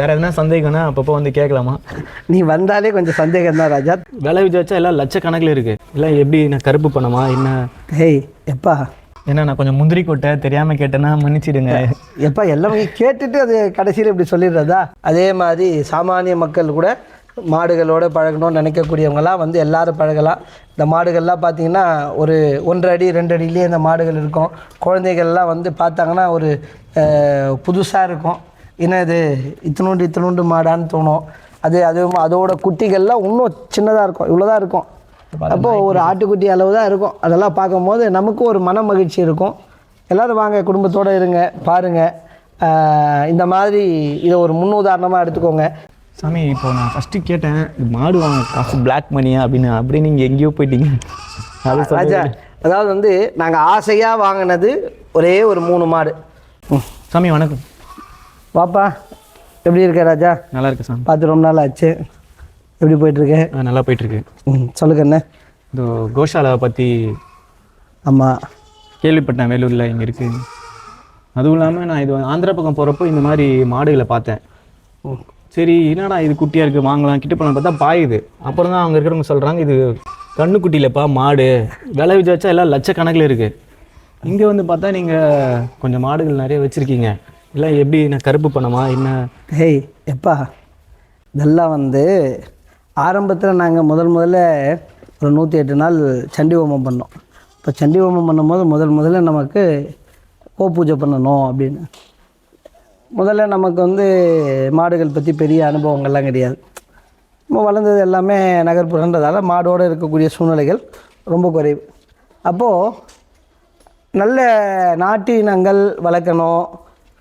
வேற எதனா சந்தேகம்னா அப்பப்போ வந்து கேட்கலாமா நீ வந்தாலே கொஞ்சம் சந்தேகம் தான் ராஜா. விலை வச்சா எல்லாம் லட்சக்கணக்கில் இருக்கு. இல்லை எப்படி நான் கருப்பு பணமா என்ன? ஹேய் எப்பா? என்ன நான் கொஞ்சம் முந்திரி கொட்டை தெரியாம கேட்டேன்னா மன்னிச்சிடுங்க. எப்பா எல்லாமே கேட்டுட்டு அது கடைசியில் இப்படி சொல்லிடுறதா? அதே மாதிரி சாமானிய மக்கள் கூட மாடுகளோட பழகணும்னு நினைக்கக்கூடியவங்களாம் வந்து எல்லாரும் பழகலாம். இந்த மாடுகள்லாம் பார்த்தீங்கன்னா ஒரு ஒன்றரை அடி ரெண்டு அடியிலே இந்த மாடுகள் இருக்கும். குழந்தைகள்லாம் வந்து பார்த்தாங்கன்னா ஒரு புதுசாக இருக்கும். என்னது இத்தினூண்டு இத்தினூண்டு மாடான்னு தோணும். அது அது அதோட குட்டிகள்லாம் இன்னும் சின்னதாக இருக்கும் இவ்வளோதான் இருக்கும். அப்போது ஒரு ஆட்டுக்குட்டி அளவு தான் இருக்கும். அதெல்லாம் பார்க்கும்போது நமக்கும் ஒரு மன மகிழ்ச்சி இருக்கும். எல்லோரும் வாங்க குடும்பத்தோடு இருங்க பாருங்கள் இந்த மாதிரி இதை ஒரு முன்னுதாரணமாக எடுத்துக்கோங்க. சாமி இப்போ நான் ஃபஸ்ட்டு கேட்டேன் மாடு வாங்க காசு பிளாக் மணியா அப்படின்னு. அப்படியே நீங்கள் எங்கேயோ போயிட்டீங்க. ராஜா அதாவது வந்து நாங்கள் ஆசையாக வாங்கினது ஒரே ஒரு மூணு மாடு. ம். சாமி வணக்கம். வாப்பா எப்படி இருக்க ராஜா? நல்லா இருக்கு சாமி. பார்த்து ரொம்ப நாள் ஆச்சு. எப்படி போயிட்டுருக்கு? நல்லா போயிட்டுருக்கு. ம் சொல்லுங்க என்ன இந்த கோஷாலாவை பற்றி ஆமாம் கேள்விப்பட்டேன் வேலூரில் இங்கே இருக்குது அதுவும் இல்லாமல் நான் இது ஆந்திரா பக்கம் போகிறப்போ இந்த மாதிரி மாடுகளை பார்த்தேன். சரி என்னடா இது குட்டியாக இருக்குது வாங்கலாம் கிட்ட போன பார்த்தா பாயுது. அப்புறம் தான் அவங்க இருக்கிறவங்க சொல்கிறாங்க இது கண்ணுக்குட்டியிலப்பா மாடு. விலை வச்சா எல்லாம் லட்சக்கணக்கில் இருக்குது இங்கே வந்து பார்த்தா நீங்கள் கொஞ்சம் மாடுகள் நிறைய வச்சுருக்கீங்க. இல்லை எப்படி நான் கருப்பு பணமா? என்ன? ஹேய் எப்பா? இதெல்லாம் வந்து ஆரம்பத்தில் நாங்கள் முதல் முதல்ல ஒரு நூற்றி எட்டு நாள் சண்டி ஹோமம் பண்ணோம். இப்போ சண்டி ஹோமம் பண்ணும்போது முதல் முதல்ல நமக்கு கோ பூஜை பண்ணணும் அப்படின்னு. முதல்ல நமக்கு வந்து மாடுகள் பற்றி பெரிய அனுபவங்கள்லாம் கிடையாது. நம்ம வளர்ந்தது எல்லாமே நகர்ப்புறன்றதால மாடோடு இருக்கக்கூடிய சூழ்நிலைகள் ரொம்ப குறைவு. அப்போது நல்ல நாட்டினங்கள் வளர்க்கணும்.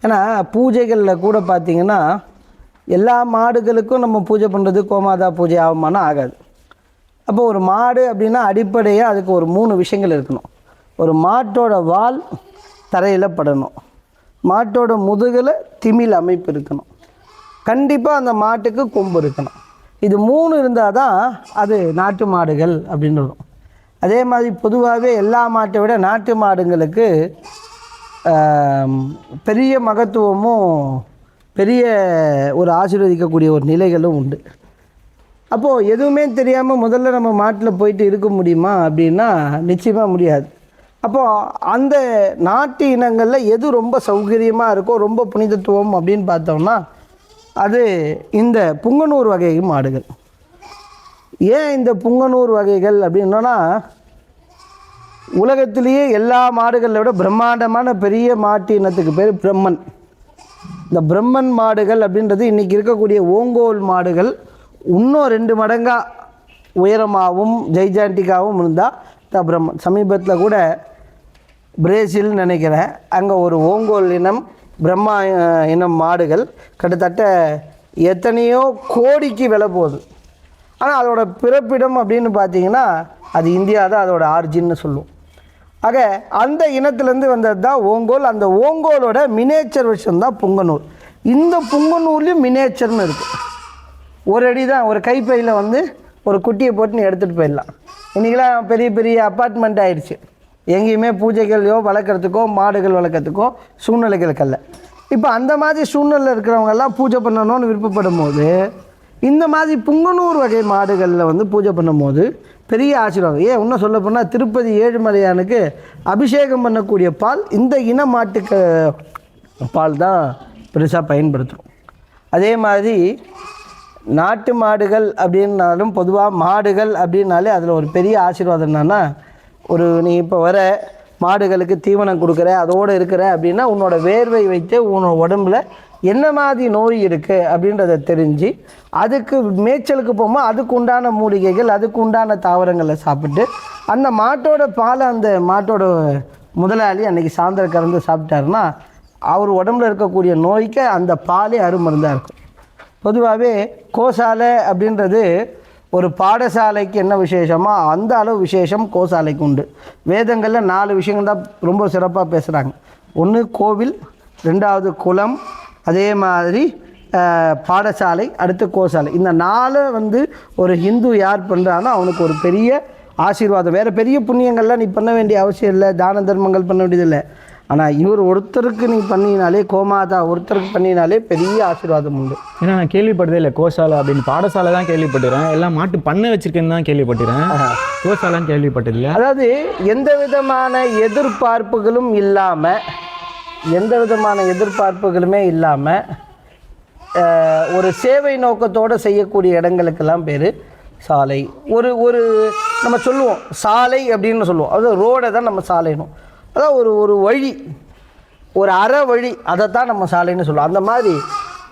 ஏன்னா பூஜைகளில் கூட பார்த்திங்கன்னா எல்லா மாடுகளுக்கும் நம்ம பூஜை பண்ணுறது கோமாதா பூஜை ஆகுமானா ஆகாது. அப்போ ஒரு மாடு அப்படின்னா அடிப்படையாக அதுக்கு ஒரு மூணு விஷயங்கள் இருக்கணும். ஒரு மாட்டோட வால் தரையில் படணும். மாட்டோட முதுகில் திமில் அமைப்பு இருக்கணும். கண்டிப்பாக அந்த மாட்டுக்கு கொம்பு இருக்கணும். இது மூணு இருந்தால் தான் அது நாட்டு மாடுகள் அப்படின்னு வரும். அதே மாதிரி பொதுவாகவே எல்லா மாட்டை விட நாட்டு மாடுங்களுக்கு பெரிய மகத்துவமும் பெரிய ஒரு ஆசீர்வதிக்கக்கூடிய ஒரு நிலைகளும் உண்டு. அப்போது எதுவுமே தெரியாமல் முதல்ல நம்ம மாட்டில் போயிட்டு இருக்க முடியுமா அப்படின்னா நிச்சயமாக முடியாது. அப்போது அந்த நாட்டு இனங்களில் எது ரொம்ப சௌகரியமாக இருக்கோ ரொம்ப புனிதத்துவம் அப்படின்னு பார்த்தோம்னா அது இந்த புங்கனூர் வகை மாடுகள். ஏன் இந்த புங்கனூர் வகைகள் அப்படின்னா உலகத்திலேயே எல்லா மாடுகளை விட பிரம்மாண்டமான பெரிய மாட்டு இனத்துக்கு பேர் பிரம்மன். இந்த பிரம்மன் மாடுகள் அப்படின்றது இன்றைக்கி இருக்கக்கூடிய ஓங்கோல் மாடுகள் இன்னும் ரெண்டு மடங்காக உயரமாகவும் ஜெய்ஜாண்டிக்காகவும் இருந்தால் த பிரம்மன். சமீபத்தில் கூட பிரேசில் நினைக்கிறேன். அங்கே ஒரு ஓங்கோல் இனம் பிரம்மா இனம் மாடுகள் கிட்டத்தட்ட எத்தனையோ கோடிக்கு விலை போகுது. ஆனால் அதோடய பிறப்பிடம் அப்படின்னு பார்த்தீங்கன்னா அது இந்தியா தான் அதோட ஆர்ஜின்னு சொல்லுவோம். ஆக அந்த இனத்துலேருந்து வந்தது தான் ஓங்கோல். அந்த ஓங்கோலோட மினேச்சர் விஷயம் தான் புங்கனூர். இந்த புங்கனூர்லேயும் மினேச்சர்னு இருக்குது ஒரு அடி தான் ஒரு கைப்பையில் வந்து ஒரு குட்டியை போட்டு நீ எடுத்துகிட்டு போயிடலாம். இன்றைக்கெலாம் பெரிய பெரிய அப்பார்ட்மெண்ட் ஆயிடுச்சு. எங்கேயுமே பூஜைகளையோ வளர்க்குறதுக்கோ மாடுகள் வளர்க்குறதுக்கோ சூழ்நிலைகளுக்கு அல்ல இப்போ அந்த மாதிரி சூழ்நிலை இருக்கிறவங்கெல்லாம் பூஜை பண்ணணும்னு விருப்பப்படும் போது இந்த மாதிரி புங்கனூர் வகை மாடுகளில் வந்து பூஜை பண்ணும்போது பெரிய ஆசீர்வாதம். ஏன்? இன்னும் சொல்ல போனால் திருப்பதி ஏழுமலையானுக்கு அபிஷேகம் பண்ணக்கூடிய பால் இந்த இன மாட்டுக்கு பால் தான் பெருசாக பயன்படுத்துகிறோம் அதே மாதிரி நாட்டு மாடுகள் அப்படின்னாலும் பொதுவாக மாடுகள் அப்படின்னாலே அதில் ஒரு பெரிய ஆசீர்வாதம் என்னன்னா ஒரு நீ இப்போ வர மாடுகளுக்கு தீவனம் கொடுக்குற அதோடு இருக்கிற அப்படின்னா உன்னோட வேர்வை வைத்து உன்னோட உடம்புல என்ன மாதிரி நோய் இருக்குது அப்படின்றத தெரிஞ்சு அதுக்கு மேய்ச்சலுக்கு போகும்போது அதுக்கு உண்டான மூலிகைகள் அதுக்கு உண்டான தாவரங்களை சாப்பிட்டு அந்த மாட்டோட பாலை அந்த மாட்டோட முதலாளி அன்னைக்கு சாயந்தரம் கறந்து சாப்பிட்டாருன்னா அவர் உடம்புல இருக்கக்கூடிய நோய்க்கு அந்த பாலே அருமருந்தாக இருக்கும். பொதுவாகவே கோசாலை அப்படின்றது ஒரு பாடசாலைக்கு என்ன விசேஷமோ அந்த அளவு விசேஷம் கோசாலைக்கு உண்டு. வேதங்களில் நாலு விஷயங்கள் தான் ரொம்ப சிறப்பாக பேசுகிறாங்க ஒன்று கோவில் ரெண்டாவது குளம் அதே மாதிரி பாடசாலை அடுத்து கோசாலை. இந்த நாலு வந்து ஒரு ஹிந்து யார் பண்ணுறானோ அவனுக்கு ஒரு பெரிய ஆசீர்வாதம். வேறு பெரிய புண்ணியங்கள்லாம் நீ பண்ண வேண்டிய அவசியம் இல்லை. தான தர்மங்கள் பண்ண வேண்டியதில்லை. ஆனால் இவர் ஒருத்தருக்கு நீ பண்ணினாலே கோமாதா ஒருத்தருக்கு பண்ணினாலே பெரிய ஆசீர்வாதம் உண்டு. ஏன்னா நான் கேள்விப்பட்டதே இல்லை. கோசாலை அப்படின்னு. பாடசாலை தான் கேள்விப்பட்டுறேன் எல்லாம் மாட்டு பண்ணை வச்சிருக்கேன்னு தான் கேள்விப்பட்டுறேன் கோசாலான்னு கேள்விப்பட்டதில்ல. அதாவது எந்த விதமான எதிர்பார்ப்புகளும் இல்லாமல் எந்த விதமான எதிர்பார்ப்புகளுமே இல்லாமல் ஒரு சேவை நோக்கத்தோடு செய்யக்கூடிய இடங்களுக்கெல்லாம் பேர் சாலை. ஒரு ஒரு நம்ம சொல்லுவோம் சாலை அப்படின்னு சொல்லுவோம். அது ரோடை தான் நம்ம சாலைனும். அதான் ஒரு ஒரு வழி. ஒரு அற வழி அதை தான் நம்ம சாலைன்னு சொல்லுவோம். அந்த மாதிரி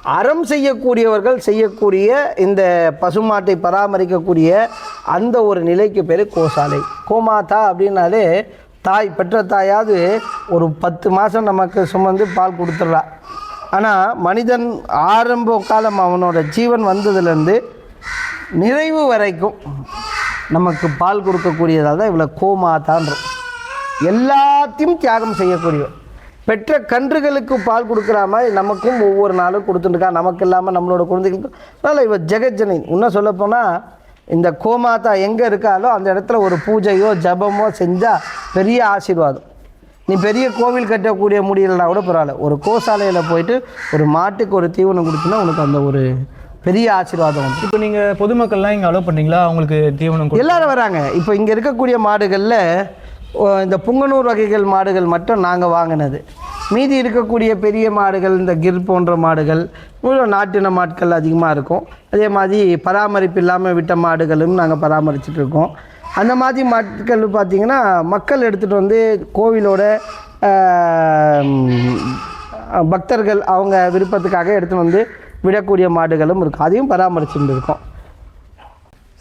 அறம் செய்யக்கூடியவர்கள் செய்யக்கூடிய இந்த பசுமாட்டை பராமரிக்கக்கூடிய அந்த ஒரு நிலைக்கு பேர் கோசாலை. கோமாதா அப்படின்னாலே தாய் பெற்ற தாயாவது ஒரு பத்து மாதம் நமக்கு சுமந்து பால் கொடுத்துட்றா. ஆனால் மனிதன் ஆரம்ப காலம் அவனோட ஜீவன் வந்ததுலேருந்து நிறைவு வரைக்கும் நமக்கு பால் கொடுக்கக்கூடியதாக தான் இவ்வளோ கோமாதான்றோம் எல்லாத்தையும் தியாகம் செய்யக்கூடியவன். பெற்ற கன்றுகளுக்கு பால் கொடுக்குற மாதிரி நமக்கும் ஒவ்வொரு நாளும் கொடுத்துட்டுருக்கா நமக்கு இல்லாமல் நம்மளோட குழந்தைகளுக்கும் அதனால் இவன் ஜெகஜனி இன்னும் சொல்லப்போனால் இந்த கோமாதா எங்கே இருக்காலோ அந்த இடத்துல ஒரு பூஜையோ ஜபமோ செஞ்சால் பெரிய ஆசீர்வாதம். நீ பெரிய கோவில் கட்டக்கூடிய முடியலனா கூட பரவாயில்ல. ஒரு கோசாலையில் போயிட்டு ஒரு மாட்டுக்கு ஒரு தீவனம் கொடுத்தீங்கன்னா உனக்கு அந்த ஒரு பெரிய ஆசீர்வாதம் இப்போ நீங்கள் பொதுமக்கள்லாம் இங்கே அலோவ் பண்ணீங்களா? அவங்களுக்கு தீவனம் எல்லாரும் வராங்க. இப்போ இங்கே இருக்கக்கூடிய மாடுகளில் இந்த புங்கனூர் வகைகள் மாடுகள் மட்டும் நாங்கள் வாங்கினது. மீதி இருக்கக்கூடிய பெரிய மாடுகள் இந்த கிர் போன்ற மாடுகள் இன்னும் நாட்டின மாட்கள் அதிகமாக இருக்கும். அதே மாதிரி பராமரிப்பு இல்லாமல் விட்ட மாடுகளும் நாங்கள் பராமரிச்சுட்டு இருக்கோம். அந்த மாதிரி மாட்கள் பார்த்திங்கன்னா மக்கள் எடுத்துகிட்டு வந்து கோவிலோட பக்தர்கள் அவங்க விருப்பத்துக்காக எடுத்துகிட்டு வந்து விடக்கூடிய மாடுகளும் இருக்கும். அதையும் பராமரிச்சுட்டு இருக்கோம்.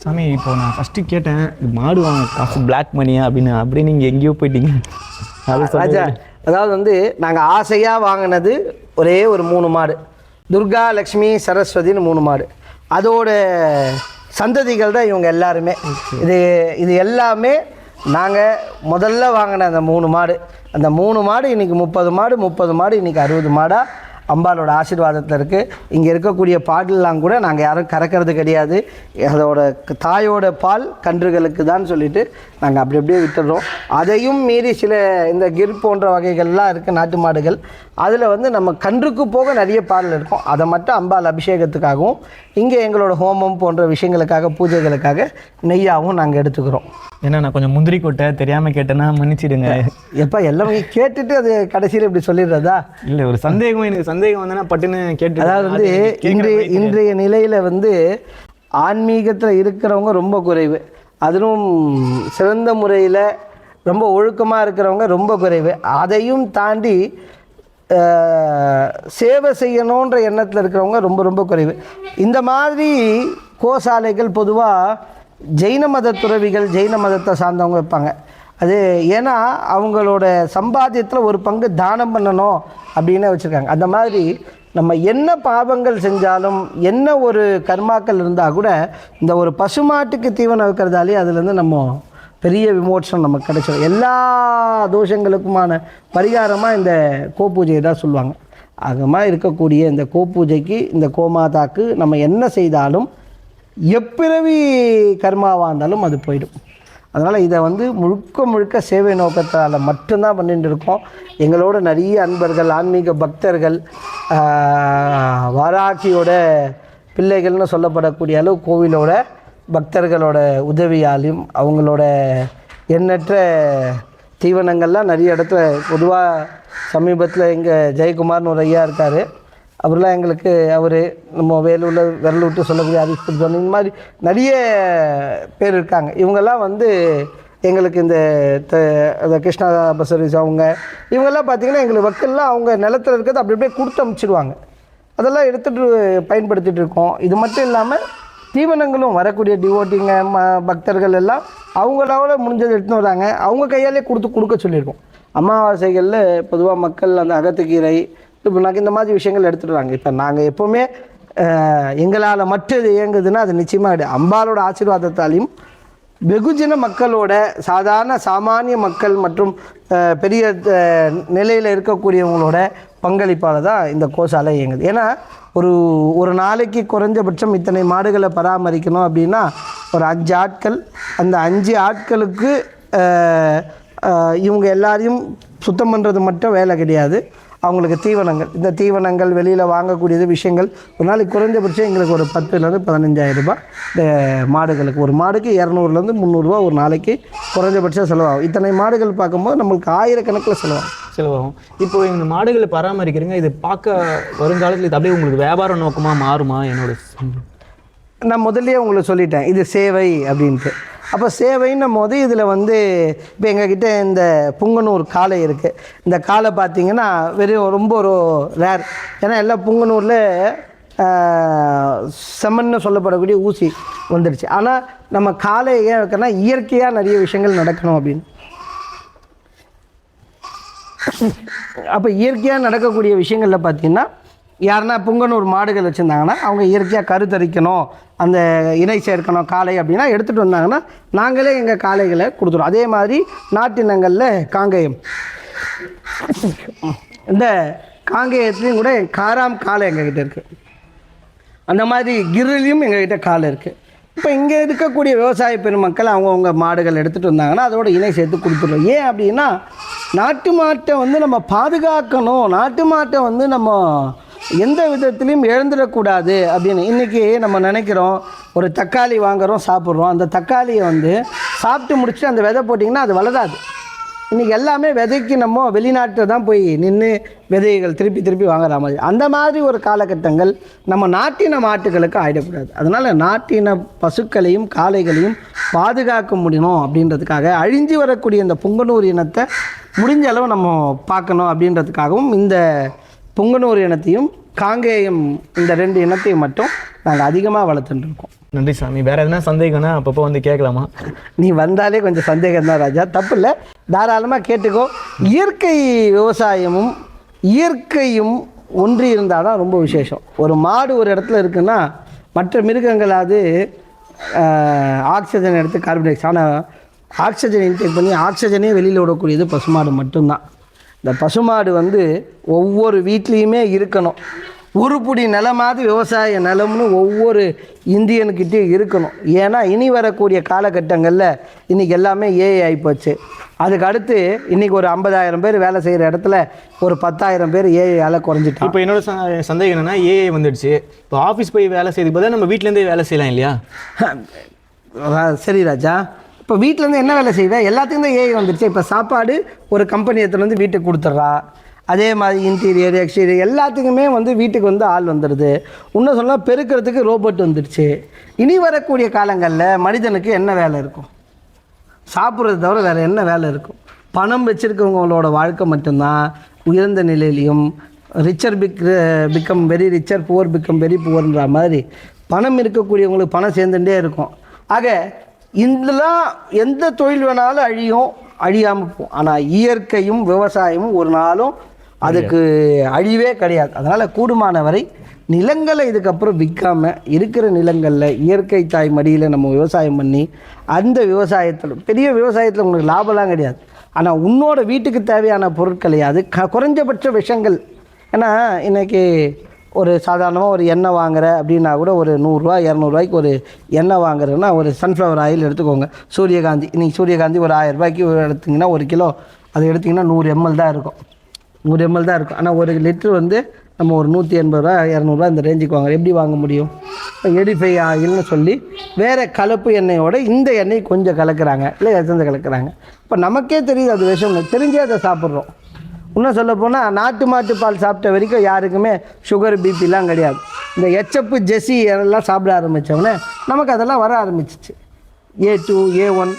சாமி இப்போ நான் ஃபஸ்ட்டு கேட்டேன் மாடு வாங்க காசு பிளாக் மணியா அப்படின்னு. அப்படியே நீங்கள் எங்கேயோ போயிட்டீங்க. ராஜா அதாவது வந்து நாங்கள் ஆசையாக வாங்கினது ஒரே ஒரு மூணு மாடு. துர்கா லக்ஷ்மி சரஸ்வதின்னு மூணு மாடு. அதோட சந்ததிகள் தான் இவங்க எல்லாருமே. இது இது எல்லாமே நாங்கள் முதல்ல வாங்கின அந்த மூணு மாடு. அந்த மூணு மாடு இன்றைக்கி முப்பது மாடு முப்பது மாடு இன்றைக்கி அறுபது மாடாக அம்பாலோட ஆசீர்வாதத்தில் இருக்குது இங்கே இருக்கக்கூடிய பாடலாம் கூட நாங்கள் யாரும் கறக்கிறது கிடையாது. அதோட தாயோட பால் கன்றுகளுக்கு தான் சொல்லிட்டு நாங்கள் அப்படி அப்படியே விட்டுடுறோம் அதையும் மீறி சில இந்த கிர் போன்ற வகைகள்லாம் இருக்குது நாட்டு மாடுகள். அதில் வந்து நம்ம கன்றுக்கு போக நிறைய பால் இருக்கும். அதை மட்டும் அம்பாள் அபிஷேகத்துக்காகவும் இங்கே எங்களோட ஹோமம் போன்ற விஷயங்களுக்காக பூஜைகளுக்காக நெய்யாகவும் நாங்கள் எடுத்துக்கிறோம். ஏன்னா நான் கொஞ்சம் முந்திரி கொட்டை தெரியாமல் கேட்டேன்னா மன்னிச்சிடுங்க. எப்போ எல்லாமே கேட்டுட்டு அது கடைசியில் இப்படி சொல்லிடுறதா? இல்லை ஒரு சந்தேகம் எனக்கு சந்தேகம் வந்தேன்னா பட்டுன்னு கேட்டு அதாவது வந்து இன்றைய இன்றைய நிலையில் வந்து ஆன்மீகத்தில் இருக்கிறவங்க ரொம்ப குறைவு. அதிலும் சிறந்த முறையில் ரொம்ப ஒழுக்கமாக இருக்கிறவங்க ரொம்ப குறைவு. அதையும் தாண்டி சேவை செய்யணுன்ற எண்ணத்தில் இருக்கிறவங்க ரொம்ப ரொம்ப குறைவு. இந்த மாதிரி கோசாலைகள் பொதுவாக ஜெயின மத துறவிகள் ஜெயின மதத்தை சார்ந்தவங்க வைப்பாங்க. அது ஏன்னா அவங்களோட சம்பாத்தியத்தில் ஒரு பங்கு தானம் பண்ணணும் அப்படின்னு வச்சுருக்காங்க. அந்த மாதிரி நம்ம என்ன பாவங்கள் செஞ்சாலும் என்ன ஒரு கர்மாக்கள் இருந்தால் கூட இந்த ஒரு பசுமாட்டுக்கு தீவனம் வைக்கிறதாலே அதுலேருந்து நம்ம பெரிய விமோசனம் நமக்கு கிடைச்சிடும் எல்லா தோஷங்களுக்குமான பரிகாரமாக இந்த கோபூஜையை தான் சொல்லுவாங்க. ஆகமாக இருக்கக்கூடிய இந்த கோபூஜைக்கு இந்த கோமாதாக்கு நம்ம என்ன செய்தாலும் எப்பிறவி கர்மாவாக இருந்தாலும் அது போயிடும். அதனால் இதை வந்து முழுக்க முழுக்க சேவை நோக்கத்தால் மட்டும்தான் பண்ணிட்டு இருக்கோம். எங்களோட நிறைய அன்பர்கள் ஆன்மீக பக்தர்கள் வாராகியோட பிள்ளைகள்னு சொல்லப்படக்கூடிய அளவு கோவிலோட பக்தர்களோட உதவியாலையும் அவங்களோட எண்ணற்ற தீவனங்கள்லாம் நிறைய இடத்துல பொதுவாக சமீபத்தில் இங்கே ஜெயக்குமார்னு ஒரு ஐயா இருக்கார். அப்புறம்லாம் எங்களுக்கு அவர் நம்ம வேலூரில் விரல் விட்டு சொல்லக்கூடிய ஹரிஷ் சொன்ன இந்த மாதிரி நிறைய பேர் இருக்காங்க. இவங்கெல்லாம் வந்து எங்களுக்கு இந்த த அந்த கிருஷ்ணா பஸ் சர்வீஸ் அவங்க இவங்கெல்லாம் பார்த்திங்கன்னா எங்களுக்கு வக்கல்லாம் அவங்க நிலத்துல இருக்கிறது அப்படி அப்படியே கொடுத்து அமுச்சிடுவாங்க அதெல்லாம் எடுத்துகிட்டு பயன்படுத்திட்டு இருக்கோம். இது மட்டும் இல்லாமல் தீவனங்களும் வரக்கூடிய டிவோட்டிங்க ம பக்தர்கள் எல்லாம் அவங்களால முடிஞ்சதை எடுத்துன்னு வராங்க. அவங்க கையாலே கொடுத்து கொடுக்க சொல்லியிருக்கோம். அமாவாசைகளில் பொதுவாக மக்கள் அந்த அகத்துக்கீரை இப்போ நாங்கள் இந்த மாதிரி விஷயங்கள் எடுத்துகிட்டு வராங்க இப்போ நாங்கள் எப்போவுமே எங்களால் மட்டும் இது இயங்குதுன்னா அது நிச்சயமாக கிடையாது. அம்பாலோட ஆசீர்வாதத்தாலையும் வெகுஜன மக்களோட சாதாரண சாமானிய மக்கள் மற்றும் பெரிய நிலையில் இருக்கக்கூடியவங்களோட பங்களிப்பால் தான் இந்த கோசாலை இயங்குது. ஏன்னா ஒரு ஒரு நாளைக்கு குறைஞ்சபட்சம் இத்தனை மாடுகளை பராமரிக்கணும் அப்படின்னா ஒரு அஞ்சு ஆட்கள் அந்த அஞ்சு ஆட்களுக்கு இவங்க எல்லாரையும் சுத்தம் பண்ணுறது மட்டும் வேலை கிடையாது. அவங்களுக்கு தீவனங்கள். இந்த தீவனங்கள் வெளியில் வாங்கக்கூடியது விஷயங்கள் ஒரு நாளைக்கு குறைஞ்சபட்சம் எங்களுக்கு ஒரு பத்துலேருந்து பதினஞ்சாயிரம் ரூபாய். இந்த மாடுகளுக்கு ஒரு மாடுக்கு இரநூறுலேருந்து முந்நூறுரூவா ஒரு நாளைக்கு குறைஞ்சபட்சம் செலவாகும். இத்தனை மாடுகள் பார்க்கும்போது நம்மளுக்கு ஆயிரக்கணக்கில் செலவாகும். செலவாகும். இப்போ இந்த மாடுகளை பராமரிக்கிறீங்க இது பார்க்க வருங்காலத்தில் இது அப்படியே உங்களுக்கு வியாபார நோக்கமாக மாறுமா? என்னோட. நான் முதல்லயே உங்களுக்கு சொல்லிட்டேன் இது சேவை அப்படின்ட்டு. அப்போ சேவைன்னும் போது இதில் வந்து இப்போ எங்ககிட்ட இந்த புங்கனூர் காளை இருக்குது இந்த காளை பார்த்தீங்கன்னா வெறும் ரொம்ப ஒரு ரேர் ஏன்னா எல்லாம் புங்கனூரில் செம்மன்னு சொல்லப்படக்கூடிய ஊசி வந்துடுச்சு. ஆனால் நம்ம காலை ஏன் வைக்கணும்னா இயற்கையாக நிறைய விஷயங்கள் நடக்கணும் அப்படின்னு. அப்போ இயற்கையாக நடக்கக்கூடிய விஷயங்களில் பார்த்தீங்கன்னா யாருன்னா புங்கனூர் மாடுகள் வச்சுருந்தாங்கன்னா அவங்க இயற்கையாக கருத்தரிக்கணும் அந்த இணை சேர்க்கணும் காளை அப்படின்னா எடுத்துகிட்டு வந்தாங்கன்னா நாங்களே எங்கள் காளைகளை கொடுத்துருவோம். அதே மாதிரி நாட்டினங்களில் காங்கேயம். இந்த காங்கேயத்துலேயும் கூட காராம் காளை எங்ககிட்ட இருக்குது அந்த மாதிரி கிரிலையும் எங்ககிட்ட காளை இருக்குது இப்போ இங்கே இருக்கக்கூடிய விவசாய பெருமக்கள் அவங்கவுங்க மாடுகள் எடுத்துகிட்டு வந்தாங்கன்னா அதோட இணை சேர்த்து கொடுத்துருவோம் ஏன் அப்படின்னா நாட்டு மாட்டை வந்து நம்ம பாதுகாக்கணும். நாட்டு மாட்டை வந்து நம்ம எந்த விதத்துலையும் இழந்துடக்கூடாது அப்படின்னு இன்றைக்கி நம்ம நினைக்கிறோம். ஒரு தக்காளி வாங்குறோம் சாப்பிட்றோம். அந்த தக்காளியை வந்து சாப்பிட்டு முடிச்சுட்டு அந்த விதை போட்டிங்கன்னா அது வளராது. இன்றைக்கி எல்லாமே விதைக்கு நம்ம வெளிநாட்டில் தான் போய் நின்று விதைகள் திருப்பி திருப்பி வாங்குற மாதிரி. அந்த மாதிரி ஒரு காலகட்டங்கள் நம்ம நாட்டின மாட்டுகளுக்கு ஆயிடக்கூடாது. அதனால் நாட்டின பசுக்களையும் காளைகளையும் பாதுகாக்க முடியணும் அப்படின்றதுக்காக அழிஞ்சு வரக்கூடிய இந்த புங்கனூர் இனத்தை முடிஞ்ச அளவு நம்ம பார்க்கணும் அப்படின்றதுக்காகவும் இந்த புங்கனூர் இனத்தையும் காங்கேயம் இந்த ரெண்டு இனத்தையும் மட்டும் நாங்கள் அதிகமாக வளர்த்துட்டு இருக்கோம். நன்றி சாமி. வேற எதனா சந்தேகம்னா அப்பப்போ வந்து கேட்கலாமா? நீ வந்தாலே கொஞ்சம் சந்தேகம் தான் ராஜா. தப்பு இல்லை. தாராளமாக கேட்டுக்கோ. இயற்கை விவசாயமும் இயற்கையும் ஒன்றி இருந்தால் தான் ரொம்ப விசேஷம். ஒரு மாடு ஒரு இடத்துல இருக்குன்னா மற்ற மிருகங்களாவது ஆக்சிஜன் எடுத்து கார்பன் டை ஆனால் ஆக்சிஜன் இன்டேக் பண்ணி ஆக்சிஜனே வெளியில் விடக்கூடியது பசுமாடு மட்டும்தான். இந்த பசுமாடு வந்து ஒவ்வொரு வீட்லேயுமே இருக்கணும். உருப்புடி நிலமாவது விவசாய நிலம்னு ஒவ்வொரு இந்தியனுக்கிட்டேயும் இருக்கணும். ஏன்னா இனி வரக்கூடிய காலகட்டங்களில் இன்றைக்கி எல்லாமே ஏஐ ஆகிப்போச்சு அதுக்கு அடுத்து இன்றைக்கி ஒரு ஐம்பதாயிரம் பேர் வேலை செய்கிற இடத்துல ஒரு பத்தாயிரம் பேர் ஏஐயால் குறைஞ்சிட்டான் இப்போ என்னோட சந்தேகம் என்னன்னா ஏஐ வந்துடுச்சு. இப்போ ஆஃபீஸ் போய் வேலை செய்யறதுக்கு பதிலா நம்ம வீட்டிலேருந்தே வேலை செய்யலாம் இல்லையா? சரி ராஜா. இப்போ வீட்டிலேருந்து என்ன வேலை செய்வேன் எல்லாத்துக்கும் தான் ஏஐ வந்துருச்சு. இப்போ சாப்பாடு ஒரு கம்பெனி எடுத்துகிட்டு வந்து வீட்டுக்கு கொடுத்துட்றா. அதே மாதிரி இன்டீரியர் எக்ஸ்டீரியர் எல்லாத்துக்குமே வந்து வீட்டுக்கு வந்து ஆள் வந்துடுது இன்னும் சொன்னால் பெருக்கிறதுக்கு ரோபோட் வந்துடுச்சு இனி வரக்கூடிய காலங்களில் மனிதனுக்கு என்ன வேலை இருக்கும்? சாப்பிட்றது தவிர வேறு என்ன வேலை இருக்கும்? பணம் வச்சுருக்கவங்களோட வாழ்க்கை மட்டும்தான். உயர்ந்த நிலையிலையும் richer big become very richer poor become very புவர்ன்ற மாதிரி பணம் இருக்கக்கூடியவங்களுக்கு பணம் சேர்ந்துட்டே இருக்கும். ஆக இதெல்லாம் எந்த தொழில் வேணாலும் அழியும் அழியாமல் போகும் ஆனால் இயற்கையும் விவசாயமும் ஒரு நாளும் அதுக்கு அழிவே கிடையாது. அதனால் கூடுமான வரை நிலங்களை இதுக்கப்புறம் விற்காமல் இருக்கிற நிலங்களில் இயற்கை தாய் மடியில் நம்ம விவசாயம் பண்ணி அந்த விவசாயத்தில் பெரிய விவசாயத்தில் உங்களுக்கு லாபம்லாம் கிடையாது. ஆனால் உன்னோட வீட்டுக்கு தேவையான பொருட்களையாவது க குறைஞ்சபட்ச விஷங்கள். ஏன்னா இன்றைக்கி ஒரு சாதாரணமாக ஒரு எண்ணெய் வாங்குற அப்படின்னா கூட ஒரு நூறுரூவா இரநூறுவாய்க்கு ஒரு எண்ணெய் வாங்குறதுன்னா ஒரு சன்ஃப்ளவர் ஆயில் எடுத்துக்கோங்க. சூரியகாந்தி இன்றைக்கி சூரியகாந்தி ஒரு ஆயிரம் ரூபாய்க்கு எடுத்திங்கன்னா ஒரு கிலோ அதை எடுத்திங்கன்னா நூறு எம்எல் தான் இருக்கும். நூறு எம்எல் தான் இருக்கும். ஆனால் ஒரு லிட்ரு வந்து நம்ம ஒரு நூற்றி எண்பது ரூபா இரநூறுவா இந்த ரேஞ்சுக்கு வாங்க எப்படி வாங்க முடியும்? எடிஃபை ஆயில்னு சொல்லி வேறு கலப்பு எண்ணெயோட இந்த எண்ணெய் கொஞ்சம் கலக்கிறாங்க. இல்லை எசந்து கலக்கிறாங்க. இப்போ நமக்கே தெரியுது அது விஷயம் தெரிஞ்சே அதை சாப்பிட்றோம். இன்னும் சொல்ல போனால் நாட்டு மாட்டு பால் சாப்பிட்ட வரைக்கும் யாருக்குமே சுகர் பிபிலாம் கிடையாது. இந்த எச்சப்பு ஜெஸ்ஸி எல்லாம் சாப்பிட ஆரம்பித்தோடனே நமக்கு அதெல்லாம் வர ஆரம்பிச்சிச்சு. ஏ டூ ஏ ஒன்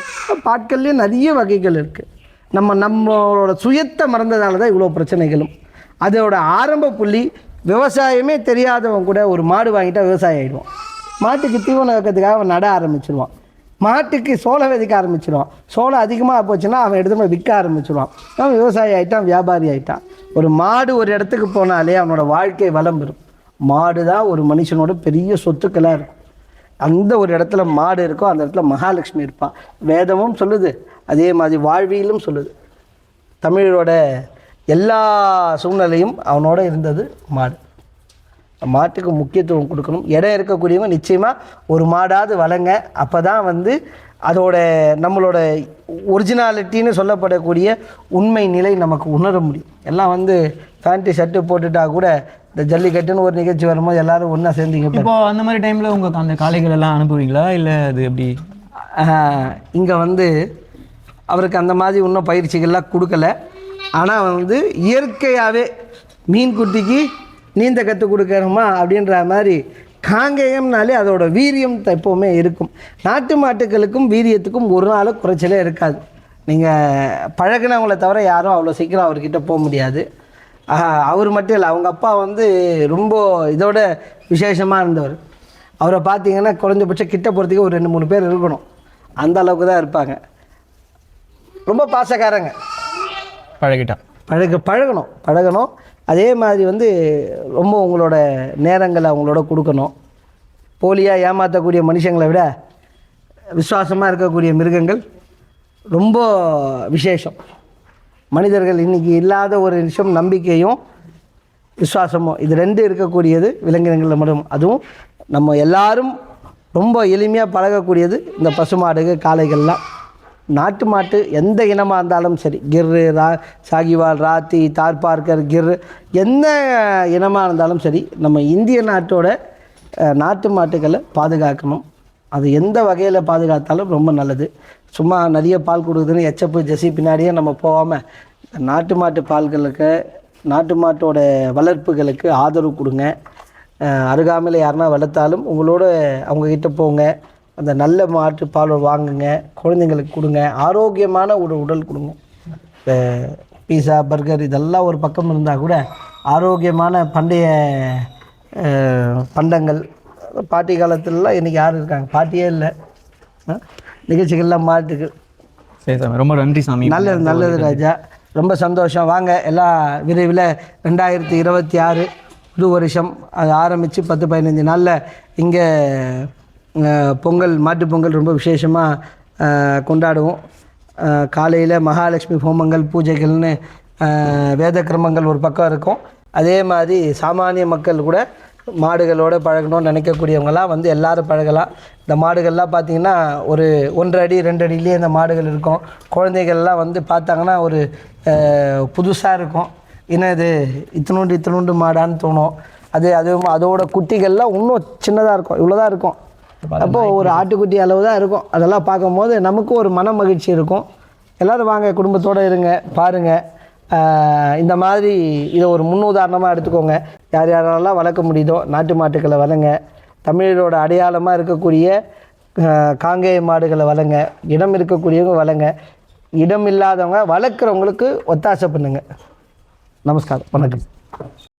பாட்கள்லேயும் நிறைய வகைகள் இருக்குது நம்ம நம்மளோட சுயத்தை மறந்ததால தான் இவ்வளோ பிரச்சனைகளும். அதோட ஆரம்ப புள்ளி விவசாயமே தெரியாதவன் கூட ஒரு மாடு வாங்கிட்டால் விவசாயம் ஆகிடுவான் மாட்டுக்கு தீவனம் வைக்கிறதுக்காக அவன் நட ஆரம்பிச்சிருவான். மாட்டுக்கு சோளம் விதைக்க ஆரம்பிச்சிடுவான் சோளம் அதிகமாக போச்சுன்னா அவன் எடுத்து போய் விற்க ஆரம்பிச்சிடுவான் அவன் விவசாயி ஆகிட்டான் வியாபாரி ஆகிட்டான் ஒரு மாடு ஒரு இடத்துக்கு போனாலே அவனோட வாழ்க்கை வளம் பெறும். மாடு தான் ஒரு மனுஷனோட பெரிய சொத்துக்களாக இருக்கும். அந்த ஒரு இடத்துல மாடு இருக்கோ அந்த இடத்துல மகாலட்சுமி இருப்பான் வேதமும் சொல்லுது அதே மாதிரி வாழ்வியலும் சொல்லுது. தமிழோட எல்லா சூழ்நிலையும் அவனோட இருந்தது மாடு. மாட்டுக்கு முக்கியத்துவம் கொடுக்கணும். இடம் இருக்கக்கூடியவங்க நிச்சயமாக ஒரு மாடாவது வளங்க. அப்போ தான் வந்து அதோட நம்மளோட ஒரிஜினாலிட்டின்னு சொல்லப்படக்கூடிய உண்மை நிலை நமக்கு உணர முடியும். எல்லாம் வந்து ஃபேண்ட்டு ஷர்ட்டு போட்டுட்டா கூட இந்த ஜல்லிக்கட்டுன்னு ஒரு நிகழ்ச்சி வரும்போது எல்லாரும் ஒன்றா சேர்ந்தீங்க இப்போ அந்த மாதிரி டைம்ல உங்க அந்த காளைகள் எல்லாம் அனுப்புவீங்களா? இல்ல அது எப்படி? இங்கே வந்து அவருக்கு அந்த மாதிரி இன்னும் பயிற்சிகள்லாம் கொடுக்கல. ஆனால் வந்து இயற்கையாகவே மீன் குட்டிக்கு நீந்த கற்றுக் கொடுக்கணுமா அப்படின்ற மாதிரி காங்கேயம்னாலே அதோட வீரியம் எப்போவுமே இருக்கும். நாட்டு மாட்டுகளுக்கும் வீரியத்துக்கும் ஒரு நாளும் குறைச்சலே இருக்காது. நீங்கள் பழகினவங்கள தவிர யாரும் அவ்வளோ சீக்கிரம் அவர்கிட்ட போக முடியாது. ஆஹ், அவர் மட்டும் இல்லை அவங்க அப்பா வந்து ரொம்ப இதோட விசேஷமாக இருந்தவர். அவரை பார்த்தீங்கன்னா குறைஞ்சபட்சம் கிட்ட போகிறதுக்கு ஒரு ரெண்டு மூணு பேர் இருக்கணும். அந்த அளவுக்கு தான் இருப்பாங்க. ரொம்ப பாசக்காரங்க. பழகிட்டான். பழக பழகணும் பழகணும். அதே மாதிரி வந்து ரொம்ப உங்களோட நேரங்களை அவங்களோட கொடுக்கணும். போலியாக ஏமாற்றக்கூடிய மனுஷங்களை விட விசுவாசமாக இருக்கக்கூடிய மிருகங்கள் ரொம்ப விசேஷம். மனிதர்கள் இன்றைக்கி இல்லாத ஒரு நிமிஷம் நம்பிக்கையும் விசுவாசமும் இது ரெண்டு இருக்கக்கூடியது விலங்கினங்களில் மட்டும். அதுவும் நம்ம எல்லாரும் ரொம்ப எளிமையாக பழகக்கூடியது இந்த பசுமாடுகள் காளைகள்லாம். நாட்டு மாட்டு எந்த இனமாக இருந்தாலும் சரி கிர்ரு ரா சாகிவால் ராத்தி தார்பார்க்கர் கிர்ரு எந்த இனமாக இருந்தாலும் சரி நம்ம இந்திய நாட்டோட நாட்டு மாட்டுகளை பாதுகாக்கணும். அது எந்த வகையில் பாதுகாத்தாலும் ரொம்ப நல்லது. சும்மா நிறைய பால் கொடுக்குதுன்னு எச்சப்பு ஜெசி பின்னாடியே நம்ம போகாமல் நாட்டு மாட்டு பால்களுக்கு நாட்டு மாட்டோட வளர்ப்புகளுக்கு ஆதரவு கொடுங்க. அருகாமையில் யாருன்னா வளர்த்தாலும் உங்களோட அவங்கக்கிட்ட போங்க. அந்த நல்ல மாட்டு பால் வாங்குங்க குழந்தைங்களுக்கு கொடுங்க ஆரோக்கியமான ஒரு உடல் கொடுங்க. இப்போ பீஸா பர்கர் இதெல்லாம் ஒரு பக்கம் இருந்தால் கூட ஆரோக்கியமான பண்டைய பண்டங்கள். பாட்டி காலத்துலலாம் இன்றைக்கி யார் இருக்காங்க? பாட்டியே இல்லை. நிகழ்ச்சிகள்லாம் மாட்டுக்கு. சரி சாமி ரொம்ப நன்றி சாமி. நல்லது நல்லது ராஜா. ரொம்ப சந்தோஷம். வாங்க எல்லாம் விரைவில் ரெண்டாயிரத்தி இருபத்தி ஆறு புது வருஷம் அது ஆரம்பித்து பத்து பதினஞ்சு நாளில் இங்கே பொங்கல் மாட்டு பொங்கல் ரொம்ப விசேஷமாக கொண்டாடுவோம். காலையில் மகாலட்சுமி ஹோமங்கள் பூஜைகள்னு வேத கிரமங்கள் ஒரு பக்கம் இருக்கும். அதே மாதிரி சாமானிய மக்கள் கூட மாடுகளோடு பழகணும்னு நினைக்கக்கூடியவங்களாம் வந்து எல்லாரும் பழகலாம். இந்த மாடுகள்லாம் பார்த்திங்கன்னா ஒரு ஒன்றரை அடி ரெண்டு அடியிலேயே இந்த மாடுகள் இருக்கும். குழந்தைகள்லாம் வந்து பார்த்தாங்கன்னா ஒரு புதுசாக இருக்கும். என்ன இது இத்தினோண்டு இத்தினோண்டு மாடான்னு தோணும். அது அதுவும் அதோட குட்டிகள்லாம் இன்னும் சின்னதாக இருக்கும். இவ்வளோதான் இருக்கும். அப்போ ஒரு ஆட்டுக்குட்டி அளவு தான் இருக்கும். அதெல்லாம் பார்க்கும்போது நமக்கும் ஒரு மன மகிழ்ச்சி இருக்கும். எல்லோரும் வாங்க குடும்பத்தோடு இருங்க பாருங்கள் இந்த மாதிரி இதை ஒரு முன்னுதாரணமாக எடுத்துக்கோங்க. யார் யாரெல்லாம் வளர்க்க முடியுதோ நாட்டு மாட்டுக்களை வளங்க தமிழரோட அடையாளமாக இருக்கக்கூடிய காங்கேய மாடுகளை வளங்க இடம் இருக்கக்கூடியவங்க வளங்க இடம் இல்லாதவங்க வளர்க்குறவங்களுக்கு ஒத்தாசை பண்ணுங்க. நமஸ்காரம். வணக்கம்.